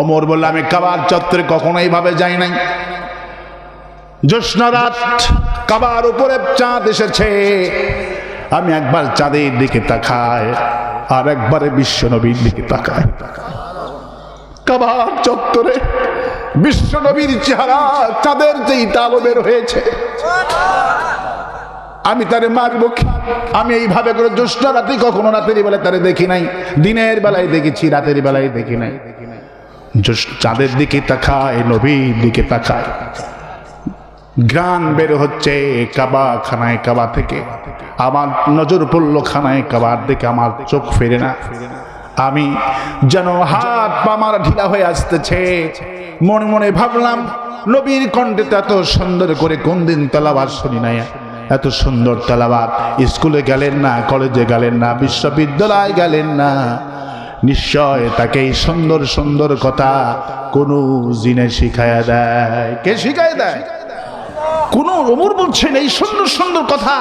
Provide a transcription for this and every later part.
ওমর বলল, আমি কাবার চত্বরে কখনো এইভাবে যাই নাই। জ্যোৎস্না রাত, কাবার উপরে চাঁদ এসেছে। আমি একবার চাঁদের দিকে তাকাই, আর একবারে বিশ্ব নবীর দিকে তাকাই। কাবার চত্বরে বিশ্ব নবীর চেহারা চাঁদের যেই তালো বের হয়েছে। আমি তারে মারবো? আমি এইভাবে করে জ্যোৎস্না রাতে কখনো রাতের বেলায় তারে দেখি নাই, দিনের বেলায় দেখেছি, রাতের বেলায় দেখি নাই। চাঁদের দিকে তাকায়, নবীর দিকে তাকায়। গ্রান বের হচ্ছে কাবা খানায় কাবা থেকে। আমার নজর পড়ল খানায় কাবার দিকে, আমার চোখ ফেরে না। আমি যেন হাত পা আমার ঢিলা হয়ে আসতেছে। মনে মনে ভাবলাম, নবীর কণ্ঠে এত সুন্দর করে কোন দিন তেলাবাদ শুনি নাই। এত সুন্দর তেলাবাদ স্কুলে গেলেন না, কলেজে গেলেন না, বিশ্ববিদ্যালয়ে গেলেন না। নিশ্চয় তাকে এই সুন্দর সুন্দর কথা কোনো জিনে শিখায়া দেয়। কে শিখায় দেয়? কোন ওমর বলছেন এই সুন্দর সুন্দর কথা?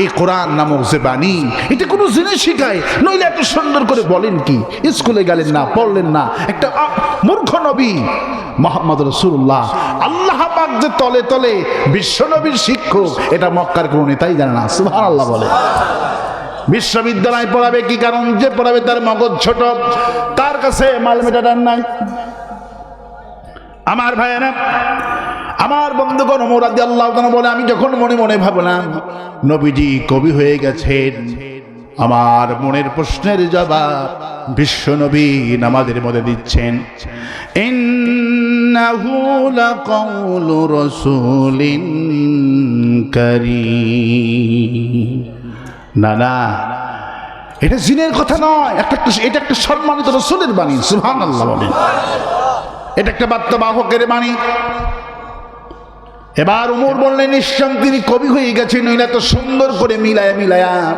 এই কোরআন নামক যে বাণী এটা কোনো জিনিস শিখায়। নইলে এত সুন্দর করে বলেন কি? স্কুলে গেলেন না, পড়লেন না। একটা মূর্খ নবী মোহাম্মদ রসুল্লাহ আল্লাহ পাক যে তলে তলে বিশ্ব নবীর শিক্ষক, এটা মক্কার কোনো নেতাই জানে না। সুভান আল্লাহ বলে। বিশ্ববিদ্যালয় পড়াবে কি কারণ যে পড়াবে তার মগজ ছোট, তার কাছে মাল মেটাটার নাই। আমার ভাইয়েরা, আমার বন্ধুগণ মোরাদি আল্লাহ বলে, আমি যখন মনে মনে ভাবলাম, নবীজি কবি হয়ে গেছেন, আমার মনের প্রশ্নের জবাব বিশ্ব নবী নামাজের মধ্যে দিচ্ছেন। রাসূলিন কারীম। না না। এটা জিনের কথা নয়। একটা এটা একটা সম্মানিত রসুলের বাণী, সুবহানাল্লাহ বলেন এটা একটা বার্তাবাহকের বাণী। এবার উমর বললেন নিঃসং তিনি কবি হয়ে গেছেন নইলে এত সুন্দর করে মিলায়া মিলায়া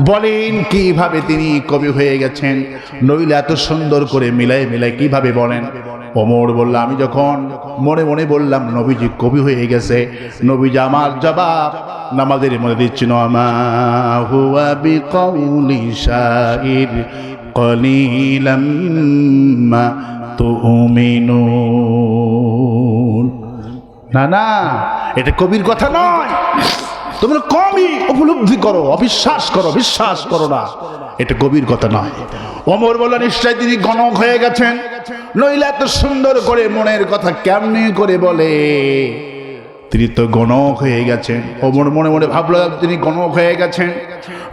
বলেন, কীভাবে তিনি কবি হয়ে গেছেন? নইলে এত সুন্দর করে মিলায় মিলায় কীভাবে বলেন? ওমর বলল আমি যখন মনে মনে বললাম, নবীজি কবি হয়ে গেছে। নবীজি আমার জবাব, নামাজের মনে বিকৌলি শাইর না না, এটা কবির কথা নয়। তোমরা কমই উপলব্ধি করো, অবিশ্বাস করো, বিশ্বাস করো না। এটা কবির কথা নয়। অমর বলে নিশ্চয় তিনি গণক হয়ে গেছেন। নইলে এত সুন্দর করে মনের কথা কেমনি করে বলে? তিনি তো গণক হয়ে গেছেন। অমর মনে মনে ভাবলো তিনি গণক হয়ে গেছেন।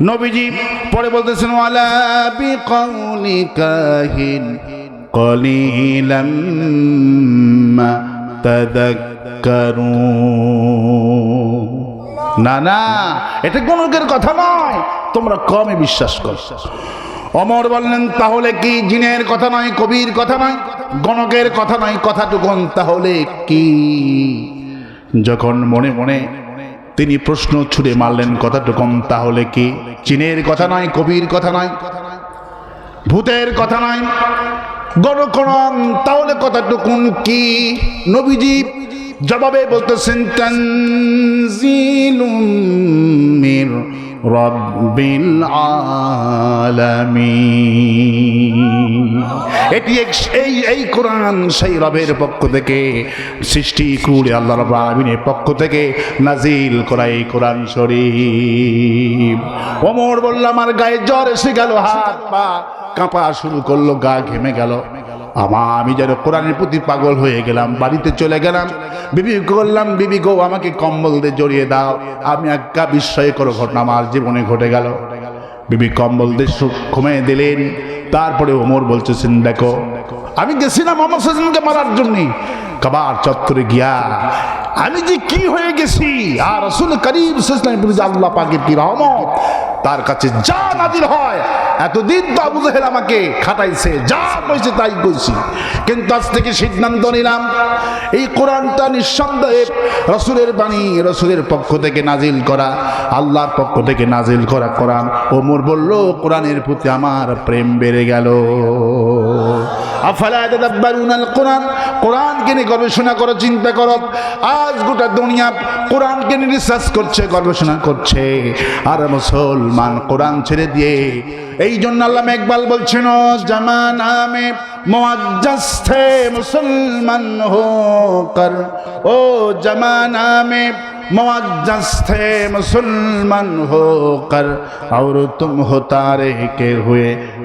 নবীজি পরে বলতেছেন, ওয়ালা বিকৌলি কাহিন কলিলাম মা তাদাক্কারুন। না না, এটা গণকের কথা নয়। তোমরা কমই বিশ্বাস করো। অমর বললেন, তাহলে কি জিনের কথা নয়, কবির কথা নয়? গণকের কথা নয়, কথাটুকুন, তাহলে কি? যখন মনে মনে তিনি প্রশ্ন ছুড়ে মারলেন কথাটুকুন, তাহলে কি চীনের কথা নয়, কবির কথা নয়? ভূতের কথা নয়? গণকণম তাহলে কথাটুকুন কি? নবীজি জবাবে বলতেছেন, তানজিলুম মির রব্বিল আলামিন। এটি এই এই কোরআন সেই রবের পক্ষ থেকে সৃষ্টি কুড়ে আল্লাহ রব আলমিনের পক্ষ থেকে নাজিল করা এই কোরআন শরীফ। ওমর বললাম আমার গায়ে জ্বর এসে গেল, হাত পা কাঁপা শুরু করল, গা ঘেমে গেল। আমা, আমি যেন কোরআনের প্রতি পাগল হয়ে গেলাম, বাড়িতে চলে গেলাম। বিবি করলাম বিবি গো, আমাকে কম্বল দিয়ে জড়িয়ে দাও। আমি একটা বিস্ময়কর ঘটনা আমার জীবনে ঘটে গেল। বিবি কম্বল দিয়ে ঘুমিয়ে দিলেন। তারপরে ওমর বলছেন দেখো, আমি গেছিলাম হাসানকে মারার জন্য। কাবার চত্বরে গিয়া, আমি যে কি হয়ে গেছি? আর রসুল করিম আল্লাহ পাকের কি রহমত? তার কাছে যা নাজির হয়, এতদিন তো আবু জাহেল আমাকে খাটাইছে, যা কইছে তাই কইছি। কিন্তু আজ থেকে সিদ্ধান্ত নিলাম, এই কোরআনটা নিঃসন্দেহে রসুলের বাণী, রসুলের পক্ষ থেকে নাজিল করা, আল্লাহর পক্ষ থেকে নাজিল করা কোরআন। ওমর বলল, কোরআনের প্রতি আমার প্রেম বেড়ে গেল। আফালায়াল কোরআন নিয়ে গবেষণা করো, চিন্তা আজ গোটা দুনিয়া নিয়ে রিসার্চ করছে, গবেষণা করছে। আর মুসলমান কোরআন ছেড়ে দিয়ে এই জন্য আল্লাহ বলছেন জামান আমে মুসলমান হো কর ও জমানা মে موجز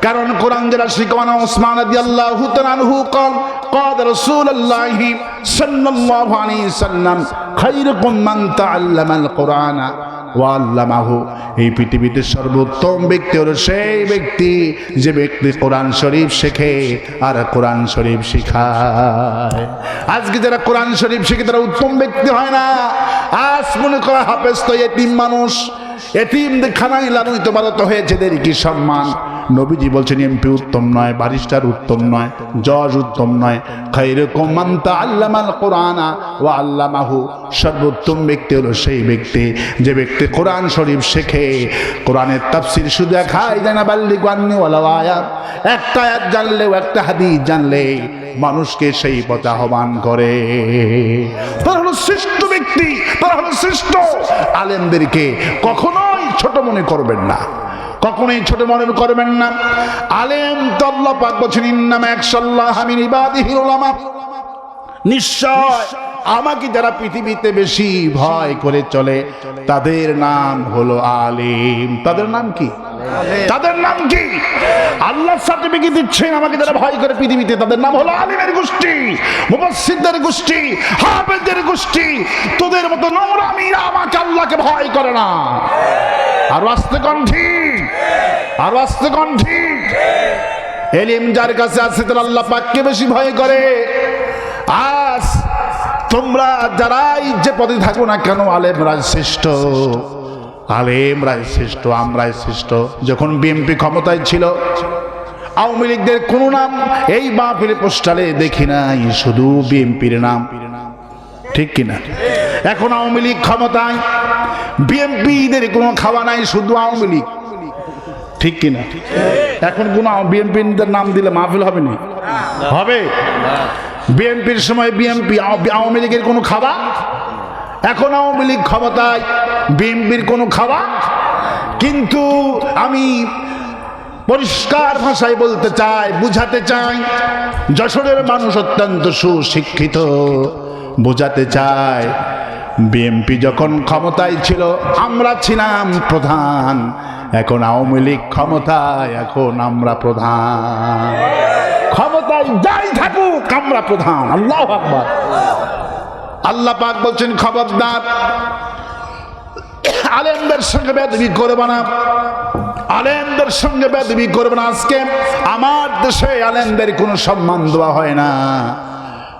কারণ কোরআন যারা শিখানো ওসমান রাদিয়াল্লাহু তাআলাহু قال قال رسول الله صلى الله عليه وسلم خيركم من تعلم القرآن ওয়াল্লামাহু এই পৃথিবীতে সর্বোত্তম ব্যক্তি হলো সেই ব্যক্তি যে ব্যক্তি কোরআন শরীফ শেখে আর কোরআন শরীফ শিখায় আজকে যারা কোরআন শরীফ শিখে তারা উত্তম ব্যক্তি হয় না আজ মনে করা হাফেজ তো এতিম মানুষ এতিম খানাই লালনিত পালিত হয়েছে এদের কি সম্মান নবীজি বলছেন, এমপি উত্তম নয়, বারিস্টার উত্তম নয়, জজ উত্তম নয়। খাইরকম মান্তা আল্লামাল কোরআনা ও আল্লামাহু। সর্বোত্তম ব্যক্তি হলো সেই ব্যক্তি, যে ব্যক্তি কোরআন শরীফ শেখে। কোরআনের তাফসির শুধু খাই জানা বাল্লি গান্নি আয়াত একটা আয়াত জানলেও একটা হাদিস জানলে মানুষকে সেই পথে আহ্বান করে। তারা হলো শ্রেষ্ঠ ব্যক্তি, তারা হলো শ্রেষ্ঠ। আলেমদেরকে কখনোই ছোট মনে করবেন না। কখনোই ছোট মনে করবেন না। আলেম তল্লা পাক বলছেন, ইন্নামা একশাল্লাহ হামিন উলামা। নিশ্চয় আমাকে যারা পৃথিবীতে বেশি ভয় করে চলে, তাদের নাম হলো আলিম। তাদের নাম কি? তাদের নাম কি? আল্লাহ সার্টিফিকেট দিচ্ছেন, আমাকে যারা ভয় করে পৃথিবীতে, তাদের নাম হলো আলিমের গোষ্ঠী মুবাসসিরদের গোষ্ঠী, হাফেজদের গোষ্ঠী। তোদের মতো নোংরামিরা আমাকে আল্লাহকে ভয় করে না। আর আসতে কণ্ঠী আর আসতে কণ্ঠী এলিম যার কাছে আছে, তারা আল্লাহ পাককে বেশি ভয় করে। আজ তোমরা যারাই যে পদে থাকো না কেন আলেমরাই শ্রেষ্ঠ। আলেমরাই শ্রেষ্ঠ, আমরাই শ্রেষ্ঠ। যখন বিএনপি ক্ষমতায় ছিল, আওয়ামী লীগদের কোন নাম এই বাপের পোস্টারে দেখি নাই, শুধু বিএনপির নাম। ঠিক কিনা এখন আওয়ামী লীগ ক্ষমতায়, বিএনপিদের কোনো খাওয়া নাই, শুধু আওয়ামী লীগ। ঠিক কিনা এখন কোন বিএনপির নাম দিলে মাহফিল হবে না? হবে। বিএনপির সময় বিএনপি আওয়ামী লীগের কোনো খাওয়া এখন আওয়ামী লীগ ক্ষমতায় বিএনপির কোনো খাওয়া? কিন্তু আমি পরিষ্কার ভাষায় বলতে চাই, বুঝাতে চাই, যশোরের মানুষ অত্যন্ত সুশিক্ষিত। বোঝাতে চায় বিএনপি যখন ক্ষমতায় ছিল, আমরা ছিলাম প্রধান। এখন আওয়ামী লীগ ক্ষমতায়, এখন আমরা প্রধান। ক্ষমতায় যাই থাকুক, আমরা প্রধান। আল্লাহ আকবার। আল্লাহ পাক বলছেন, খবরদার, আলেমদের সঙ্গে বেদবি করবে না। আলেমদের সঙ্গে বেদবি করবে না। আজকে আমার দেশে আলেমদের কোনো সম্মান দেওয়া হয় না।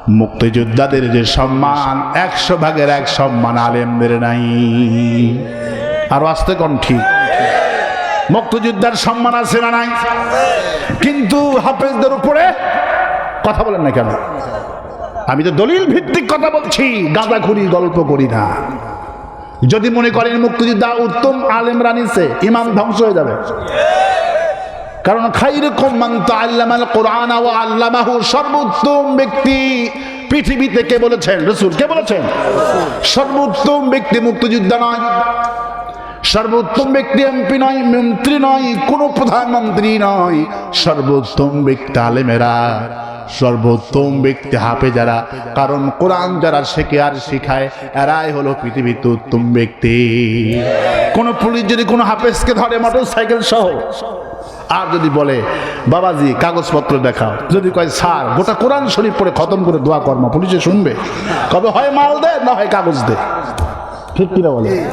মুক্তিযোদ্ধাদের যে সম্মান, একশো ভাগের এক সম্মান আলেমদের নাই। আর আসতে কোন ঠিক? মুক্তিযোদ্ধার সম্মান আছে না নাই? কিন্তু হাফেজদের উপরে কথা বলেন না কেন? আমি তো দলিল ভিত্তিক কথা বলছি গাঁদা খুরি গল্প করি না। যদি মনে করেন মুক্তিযোদ্ধা উত্তম আলেম রানিছে ইমান ধ্বংস হয়ে যাবে। কারণ খাইরকম মান্ত আল্লামাল কোরআন ও আল্লামাহু সর্বোত্তম ব্যক্তি পৃথিবীতে কে বলেছেন? রসুল কে বলেছেন? সর্বোত্তম ব্যক্তি মুক্তিযোদ্ধা নয়। সর্বোত্তম ব্যক্তি এমপি নয়, মন্ত্রী নয়, কোনো প্রধানমন্ত্রী নয়। সর্বোত্তম ব্যক্তি আলেমেরা। সর্বোত্তম ব্যক্তি হাফে যারা। কারণ কোরআন যারা শেখে আর শিখায়, এরাই হলো পৃথিবীতে উত্তম ব্যক্তি। কোন পুলিশ যদি কোনো হাফেজকে ধরে মোটর সাইকেল সহ। আর যদি বলে, বাবাজি, কাগজপত্র দেখাও। যদি কয়, স্যার, গোটা কোরআন শরীফ পড়ে খতম করে দোয়া কর্ম পুলিশে শুনবে। কবে, হয় মাল দে, না হয় কাগজ দে। ঠিক কিনা বলে?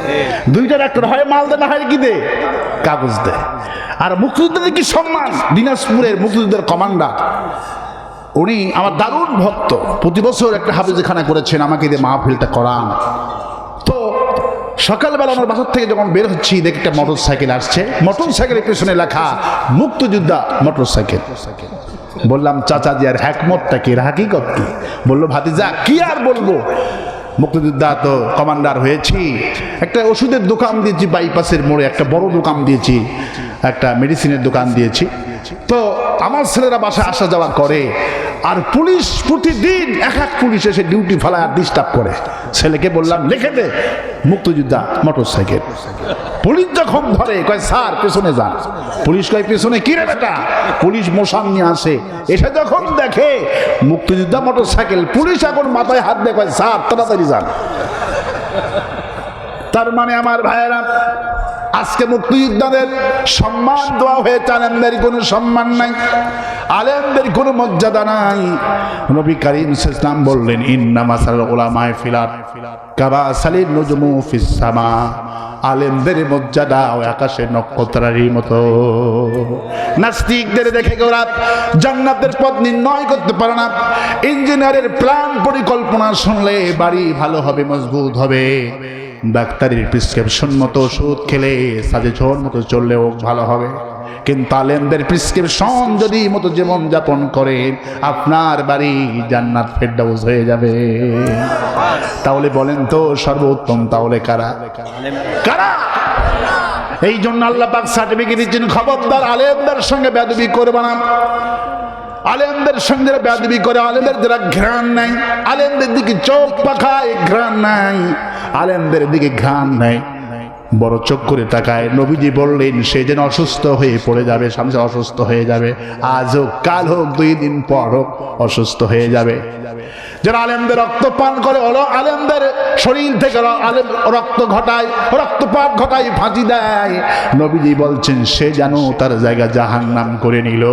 দুইটার একটা হয় মাল দে, না হয় কি দে? কাগজ দে। আর মুক্তিযুদ্ধের কি সম্মান? দিনাজপুরের মুক্তিযুদ্ধের কমান্ডার। উনি আমার দারুণ ভক্ত। প্রতি বছর একটা হাফিজখানা করেছেন, আমাকে দিয়ে মাহফিলটা করান। তো সকালবেলা আমার বাসার থেকে যখন বের হচ্ছি, দেখি একটা মোটর সাইকেল আসছে। মোটর সাইকেলের পেছনে লেখা, মুক্তযোদ্ধা মোটর সাইকেল বললাম, চাচা জি, আর হ্যাকমতটা কি? হাকিকত কি? বলল, ভাতিজা, কি আর বলব? মুক্তিযোদ্ধা তো কমান্ডার হয়েছি। একটা ওষুধের দোকান দিয়েছি, বাইপাসের মোড়ে, একটা বড় দোকান দিয়েছি, একটা মেডিসিনের দোকান দিয়েছি। তো আমার ছেলেরা বাসায় আসা যাওয়া করে আর পুলিশ প্রতিদিন এক এক পুলিশ এসে ডিউটি ফেলায় আর ডিস্টার্ব করে। ছেলেকে বললাম, লিখে দে, মুক্তিযোদ্ধা মোটর সাইকেল পুলিশ যখন ধরে, কয়, স্যার, পেছনে যান। পুলিশ কয়, পেছনে কি রে বেটা? পুলিশ মশান নিয়ে আসে। এসে যখন দেখে মুক্তিযোদ্ধা মোটর সাইকেল পুলিশ এখন মাথায় হাত দেয় কয়, স্যার, তাড়াতাড়ি যান। তার মানে আমার ভাইয়েরা আজকে মুক্তিযোদ্ধাদের সম্মান দেওয়া হয়েছে, আলেমদের কোনো সম্মান নাই, আলেমদের কোনো মর্যাদা নাই। নবী করিম ইসলাম বললেন, ইন্না মাসাল ওলামায় ফিলার কাবা সালির নজমু ফিসামা আলেমদের মর্যাদা ওই আকাশের নক্ষত্রারই মতো। নাস্তিকদের দেখে ওরা জান্নাতের পথ নির্ণয় করতে পারে না। ইঞ্জিনিয়ারের প্ল্যান পরিকল্পনা শুনলে বাড়ি ভালো হবে, মজবুত হবে। ডাক্তারের প্রিসক্রিপশন মতো ওষুধ খেলে সাজেশন মতো চললেও ভালো হবে। কিন্তু আলেমদের প্রিসক্রিপশন যদি মতো জীবন যাপন করে, আপনার বাড়ি জান্নাত ফেরদাউস হয়ে যাবে। তাহলে বলেন তো সর্বোত্তম তাহলে কারা? কারা? এই জন্য আল্লাহ পাক সার্টিফিকেট দিচ্ছেন, খবরদার আলেমদের সঙ্গে বেদবি করবে না। আলেমদের সঙ্গে বেদবি করে, আলেমদের যারা ঘ্রাণ নাই, আলেমদের দিকে চোখ পাখায় ঘ্রাণ নাই, আলেমদের দিকে ঘ্রাণ নাই। বড় চোখ করে তাকায়, নবীজি বললেন, সে যেন অসুস্থ হয়ে পড়ে যাবে সামনে অসুস্থ হয়ে যাবে। আজ হোক, কাল হোক, দুই দিন পর হোক, অসুস্থ হয়ে যাবে। যারা আলেমদের রক্ত পান করে হলো আলেমদের শরীর থেকে আলেম, রক্ত ঘটায়, রক্তপাত ঘটায়, ফাঁসি দেয়। নবীজি বলছেন, সে যেন তার জায়গা জাহান নাম করে নিল।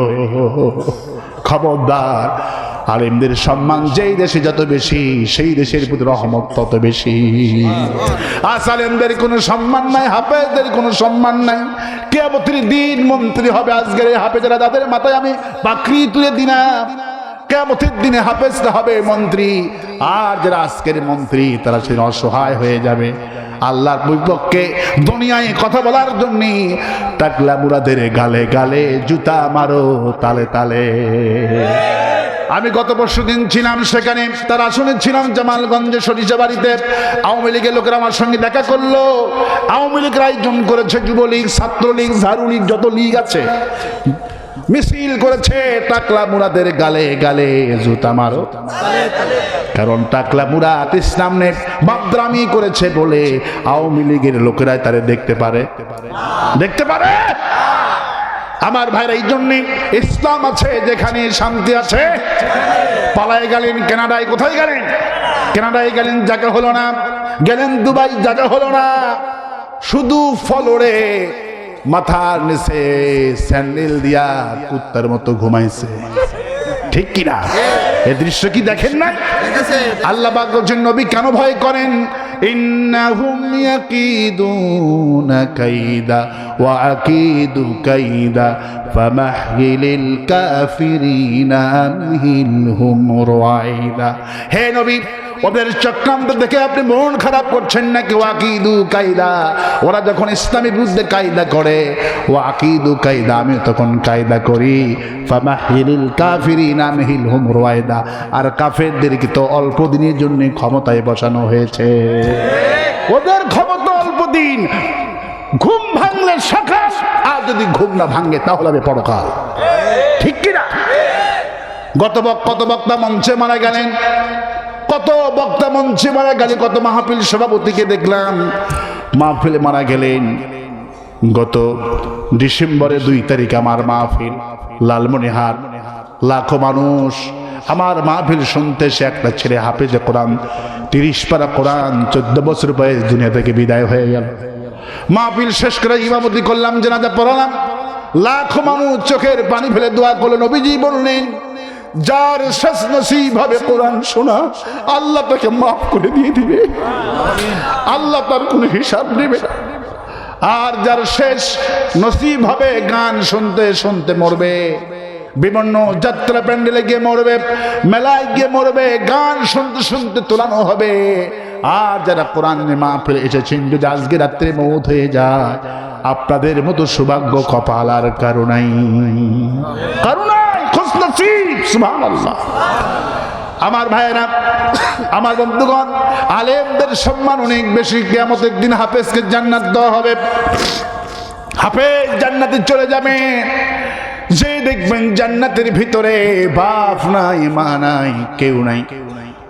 খবরদার। আলেমদের সম্মান যেই দেশে যত বেশি, সেই দেশের প্রতি রহমত তত বেশি। আজ আলেমদের কোনো সম্মান নাই, হাফেজদের কোনো সম্মান নাই। কেয়ামতের দিন মন্ত্রী হবে আজকের হাফেজরা তাদের মাথায় আমি পাকড়ি তুলে দিলাম। কেমতের দিনে হাফেজটা হবে মন্ত্রী। আর যারা আজকের মন্ত্রী, তারা সেদিন অসহায় হয়ে যাবে। আল্লাহর বিপক্ষে দুনিয়ায় কথা বলার জন্য টাকলা মুরাদের গালে গালে জুতা মারো তালে তালে। আমি গত পরশু দিন ছিলাম সেখানে, তার আসনে ছিলাম জামালগঞ্জে সরিষা বাড়িতে। আওয়ামী লীগের লোকেরা আমার সঙ্গে দেখা করল। আওয়ামী লীগের আয়োজন করেছে যুবলীগ, ছাত্রলীগ ঝাড়ু লীগ যত লীগ আছে। মিছিল করেছে, টাকলা মুরাদের গালে গালে জুতা মারো। কারণ টাকলা মুরাদ ইসলাম নে বাদরামি করেছে বলে আওয়ামী লীগের লোকেরাই তারে দেখতে পারে। দেখতে পারে? আমার ভাইরা এই জন্যে ইসলাম আছে, যেখানে শান্তি আছে। পালায় গেলেন, কেনাডায় কোথায় গেলেন? কেনাডায় গেলেন জায়গা হলো না। গেলেন দুবাই জায়গা হলো না। শুধু ফলরে মাথার নিচে স্যান্ডেল দিয়া কুত্তার মতো ঘুমাইছে। ঠিক কিনা? এ দৃশ্য কি দেখেন না আল্লাহ পাক বলছেন নবী কেন ভয় করেন? ইন্নাহুম ইয়াকিদুনা কাইদা ওয়া আকিদু কাইদা কাফিরিনা আমহিলহুম হে নবী ওদের চক্রান্ত দেখে আপনি মন খারাপ করছেন নাকি? ওয়াকিদু কায়দা। ওরা যখন বিরুদ্ধে কায়দা করে ওয়াকিদু কায়দা আমি তখন কায়দা করি। ফামাহিলিল কাফিরিনা আমহিলহুম রুয়াইদা আর কাফেরদেরকে তো অল্প দিনের জন্য ক্ষমতায় বসানো হয়েছে। ওদের ক্ষমতা অল্প দিন। ঘুম ভাঙলে সকাল, আর যদি ঘুম না ভাঙে, তাহলে হবে পরকাল। ঠিক কিনা গত কত বক্তা মঞ্চে মারা গেলেন, কত বক্তা মঞ্চে মারা গেলে কত মাহফিল সভাপতিকে দেখলাম, মাহফিলে মারা গেলেন। গত ডিসেম্বরে দুই তারিখ আমার মাহফিল লালমনিহাট লাখো মানুষ। আমার মাহফিল শুনতে সে একটা ছেলে হাফেজে কোরআন, তিরিশ পারা কোরআন, চোদ্দ বছর বয়স দুনিয়া থেকে বিদায় হয়ে গেল। মাহফিল শেষ করে ইমামতি করলাম, জানাজা পড়ালাম। লাখো মানুষ চোখের পানি ফেলে দোয়া করল নবীজি বললেন, যার শেষ নসিব হবে কোরআন শোনা, আল্লাহ তাকে মাফ করে দিয়ে দিবে। আল্লাহ তার কোনো হিসাব নেবে আর যার শেষ নসিব হবে গান শুনতে শুনতে মরবে। বিভিন্ন যাত্রা প্যান্ডেলে গিয়ে মরবে, মেলায় গিয়ে মরবে, গান শুনতে শুনতে তোলানো হবে। আর যারা কোরআন মাহফিল এসেছেন, যদি আজকে রাত্রে মৌত হয়ে যায়, আপনাদের মতো সৌভাগ্য কপাল আর কারণাই কারণাই আমার ভাইয়েরা, আমার বন্ধুগণ, আলেমদের সম্মান অনেক বেশি। কিয়ামতের দিন হাফেজকে জান্নাত দেওয়া হবে। হাফেজ জান্নাতে চলে যাবে। যে দেখবেন জান্নাতের ভিতরে বাপ নাই, মা নাই, কেউ নাই।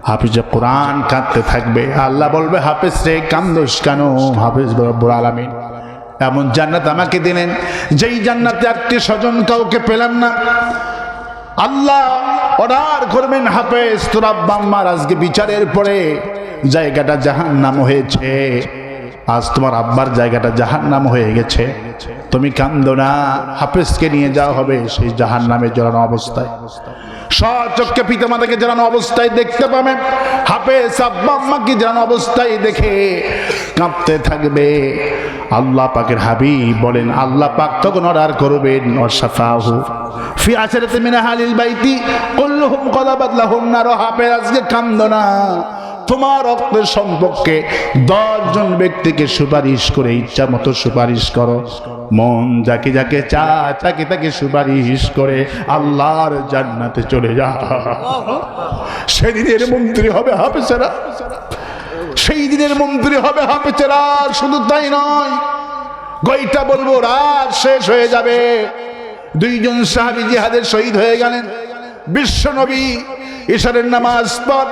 হাফিজে কোরআন কাঁদতে থাকবে। আল্লাহ বলবে, হাফেজ রে, কান্দোস কেন? হাফেজ রব্বুল আলামিন এমন জান্নাত আমাকে দিলেন, যেই জান্নাতে আত্মীয় স্বজন কাউকে পেলাম না। আল্লাহ অর্ডার করবেন, হাফেজ তোর আব্বা আম্মার আজকে বিচারের পরে জায়গাটা জাহান নাম হয়েছে। আজ তোমার আব্বার জায়গাটা জাহান নাম হয়ে গেছে। তুমি কান্দো না, হাফেজকে নিয়ে যাওয়া হবে সেই জাহান নামে জড়ানো অবস্থায়। সচক্ষে পিতা মাতাকে জানানো অবস্থায় দেখতে পাবে। হাফেজ আব্বা আম্মাকে জানানো অবস্থায় দেখে কাঁপতে থাকবে। আল্লাহ পাকের হাবিব বলেন, আল্লাহ পাক তখন অর্ডার করবেন অসাফাহু ফি আশরাতি মিন আহলিল বাইতি, কুল্লুহুম কদাবাত লাহুম নার। হাফেজ, আজকে কান্দো না। তোমার রক্তের সম্পর্কে দশজন ব্যক্তিকে সুপারিশ করে ইচ্ছা মতো সুপারিশ করো। মন যাকে যাকে চা তাকে তাকে সুপারিশ করে আল্লাহর জান্নাতে চলে যা। সেদিনের মন্ত্রী হবে হাফেজেরা। সেই দিনের মন্ত্রী হবে হাফেজেরা, শুধু তাই নয় গইটা বলব, রাত শেষ হয়ে যাবে। দুইজন সাহাবি জিহাদের শহীদ হয়ে গেলেন। বিশ্ব ঈশ্বরের নামাজ পর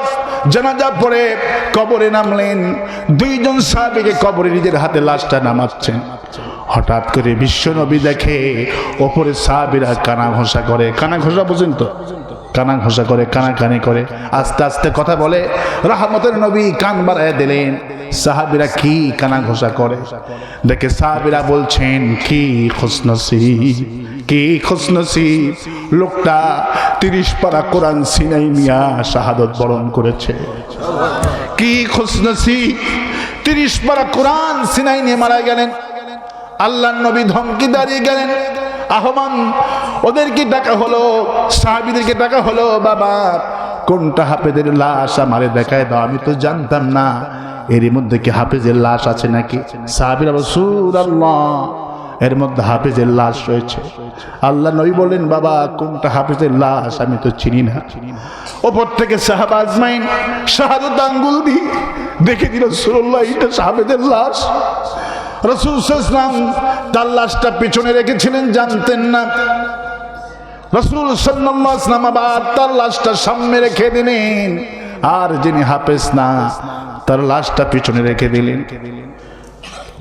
জানাজা পড়ে কবরে নামলেন। দুইজন সাহাবিকে কবরে নিজের হাতে লাশটা নামাচ্ছেন। হঠাৎ করে বিশ্ব নবী দেখে ওপরে সাহাবিরা কানা ঘোষা করে। কানা ঘোষা বুঝেন তো? কানা ঘোষা করে কানা কানাকানি করে। আস্তে আস্তে কথা বলে। রাহমতের নবী কান বাড়ায় দিলেন। সাহাবিরা কি কানা ঘোষা করে? দেখে সাহাবিরা বলছেন, কি খুশনসি কি খুশনসি লোকটা তিরিশ পারা কোরআন সিনাই মিয়া শাহাদত বরণ করেছে। কি খুশনসি তিরিশ পারা কোরআন সিনাই নিয়ে মারা গেলেন। আল্লাহ নবী ধমকি দাঁড়িয়ে গেলেন। আহ্বান, ওদেরকে ডাকা হলো, সাহাবিদেরকে ডাকা হলো, বাবা। কোনটা হাফেদের লাশ আমারে দেখায় দাও, আমি তো জানতাম না। এরই মধ্যে কি হাফেজের লাশ আছে নাকি? সাহাবিরা আল্লাহ এর মধ্যে হাফেজের লাশ রয়েছে। আল্লাহ নবী বললেন বাবা, কোনটা হাফেজের লাশ? আমি তো চিনি না। ওপর থেকে সাহাব আজমাইন শাহাদত আঙ্গুল দি দেখে দিল, সুরল্লাহ, এটা সাহাবেদের লাশ। রসুল ইসলাম তার লাশটা পিছনে রেখেছিলেন, জানতেন না। রসুল সাল্লাম আবার তার লাশটা সামনে রেখে দিলেন। আর যিনি হাফেজ না, তার লাশটা পিছনে রেখে দিলেন।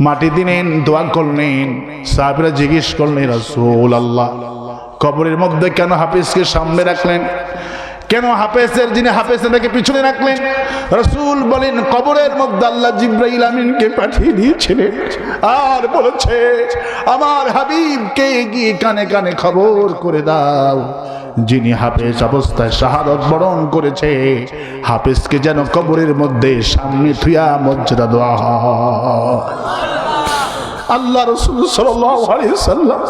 মাটি দিলেন দোয়া করলেন, সাহাবিরা জিজ্ঞেস করলেন রসুল আল্লাহ কবরের মধ্যে কেন হাফিজকে সামনে রাখলেন? কেন হাফেজের যিনি হাফেজ পিছনে রাখলেন? রসুল বলেন, কবরের মধ্যে আল্লাহ জিব্রাইল আমিনকে পাঠিয়ে দিয়েছিলেন। আর বলেছে, আমার হাবিবকে গিয়ে কানে কানে খবর করে দাও। যিনি হাফেজ অবস্থায় শাহাদত বরণ করেছে, হাফেজকে যেন কবরের মধ্যে সামনে থুয়া মর্যাদা দেওয়া হয়। আল্লাহ রসুল সাল্লাম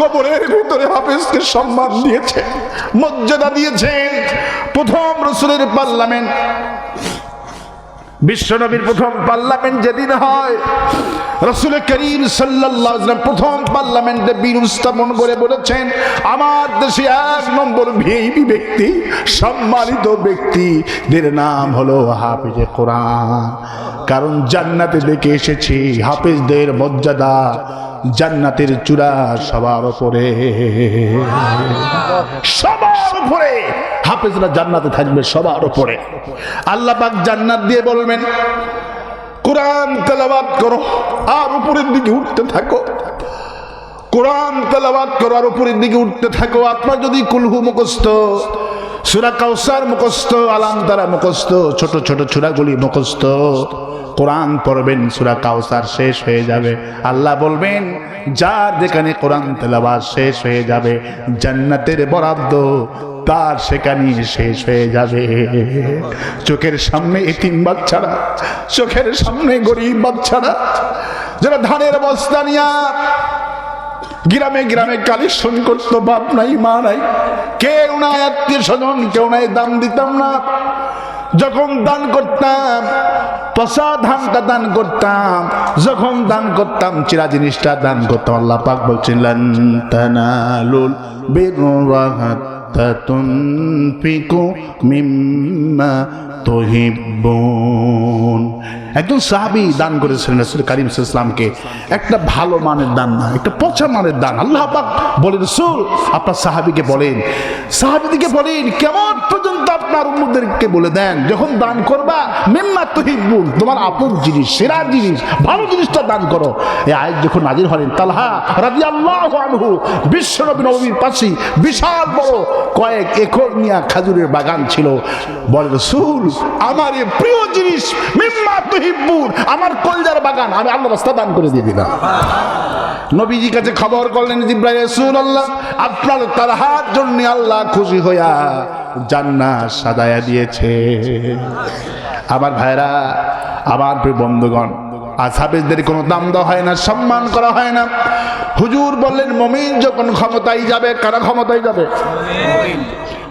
কবরের ভিতরে হাফেজকে সম্মান দিয়েছেন, মর্যাদা দিয়েছেন। প্রথম রসুলের পার্লামেন্ট বিশ্বনবীর প্রথম পার্লামেন্ট যেদিন হয়, রসুল করিম সাল্লাহ প্রথম পার্লামেন্টে বীর স্থাপন করে বলেছেন, আমার দেশে এক নম্বর ভিআইপি ব্যক্তি, সম্মানিত ব্যক্তিদের নাম হলো হাফিজে কোরআন। কারণ জান্নাতে দেখে এসেছি, হাফিজদের মর্যাদা জান্নাতের চূড়া সবার ওপরে সবার উপরে। হাফেজরা জান্নাতে থাকবে সবার উপরে। আল্লাহ পাক জান্নাত দিয়ে বলবেন, কোরআন তেলাবাদ করো, আর উপরের দিকে উঠতে থাকো। কোরআন তেলাবাদ করো, আর উপরের দিকে উঠতে থাকো। আপনার যদি কুলহু মুখস্থ, সুরা কাউসার মুখস্থ, আলাম তারা মুখস্থ, ছোট ছোট চূড়াগুলি মুখস্থ, কোরআন পড়বেন, সুরা কাউসার শেষ হয়ে যাবে। আল্লাহ বলবেন, যার যেখানে কোরআন তেলাবাদ শেষ হয়ে যাবে, জান্নাতের বরাদ্দ তার সেখানে শেষ হয়ে যাবে। চোখের সামনে এতিম বাচ্চারা, চোখের সামনে গরিব বাচ্চারা, যারা ধানের বস্তা নিয়া গ্রামে গ্রামে কালেকশন করতো, বাপ নাই, মা নাই। কেউ নাই, আত্মীয় স্বজন, কেউ নাই দাম দিতাম না। যখন দান করতাম পশা ধানটা দান করতাম, যখন দান করতাম, চিরা জিনিসটা দান করতাম। আল্লাহ পাক বলছিলেন তানালুল বিররাহাত হাত্তা তুনফিকু মিম্মা তুহিব্বুন। একজন সাহাবি দান করেছিলেন রাসূল কারীম ওয়াসাল্লামকে। একটা ভালো মানের দান না, একটা পচা মানের দান। আল্লাহ পাক বলে রাসূল, আপনার সাহাবীকে বলেন সাহাবীদিকে বলেন, কেমন পর্যন্ত আপনার উম্মতদেরকে বলে দেন, যখন দান করবা, মিম্মা তুহিব্বুন, তোমার আপন জিনিস, সেরা জিনিস, ভালো জিনিসটা দান করো। এই আয়াত যখন নাজির হলেন, তালহা রাদিয়াল্লাহু আনহু, বিশ্ব নবী নবীর পাশে বিশাল বড় কয়েক একর নিয়া খাজুরের বাগান ছিল। বলে, রসুল, আমার এই প্রিয় জিনিস আমার কলজার বাগান, আমি আল্লাহ রাস্তা দান করে দিয়ে দিলাম। নবীজি কাছে খবর করলেন, জিব্রাইল, রাসূলুল্লাহ, আপনার তালহার জন্য আল্লাহ খুশি হইয়া জান্নাত সাজায়া দিয়েছে। আমার ভাইরা, আমার প্রিয় বন্ধুগণ, আসাবেদের কোনো দাম দেওয়া হয় না, সম্মান করা হয় না। হুজুর বললেন, মমিন যখন ক্ষমতায় যাবে, কারা ক্ষমতায় যাবে?